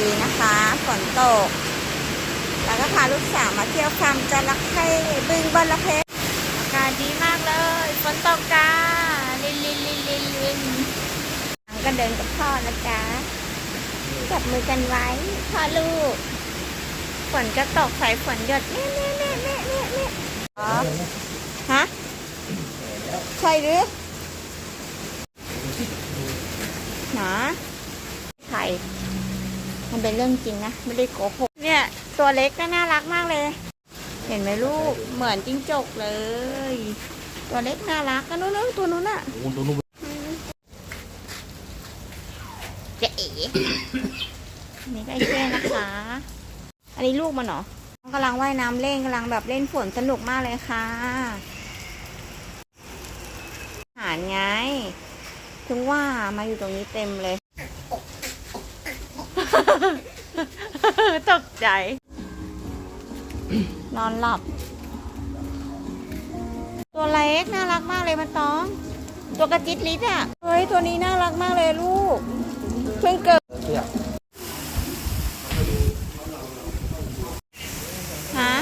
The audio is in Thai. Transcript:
ดีนะคะฝนตก แล้วก็พาลูกสาวมาเที่ยวฟาร์มจระเข้บึงบอระเพ็ดอากาศดีมากเลยฝนตกจ้าลินลินลินลินลินก็เดินกับพ่อนะจ๊ะจับมือกันไว้พ่อลูก ฝนจะตกใส่ฝนหยดเนี่ยเนี่ยเนี่ยเนี่ยเนี่ยเนี่ยอ๋อฮะใช่หรือหนาไข่ มันเป็นเรื่องจริงนะ ไม่ได้โกหกเนี่ย ตัวเล็กก็น่ารักมากเลย เห็นไหมลูก เหมือนจิ้งจกเลย ตัวเล็กน่ารักกันนู้นๆตัวนู้นอะโอ้โหตัวนู้นเจ๊เอ๋นี่ก็ไอ้เช่นะคะ อันนี้ลูกมันเหรอกำลังว่ายน้ำเล่นกำลังแบบเล่นฝนสนุกมากเลยค่ะอาหารไง ถึงว่ามาอยู่ตรงนี้เต็มเลยือตกใจ นอนหลับ ตัวเล็กน่ารักมากเลยมันต้อง ตัวกระจิตลิดอะ เฮ้ย ตัวนี้น่ารักมากเลยลูก เพิ่งเกิดฮะ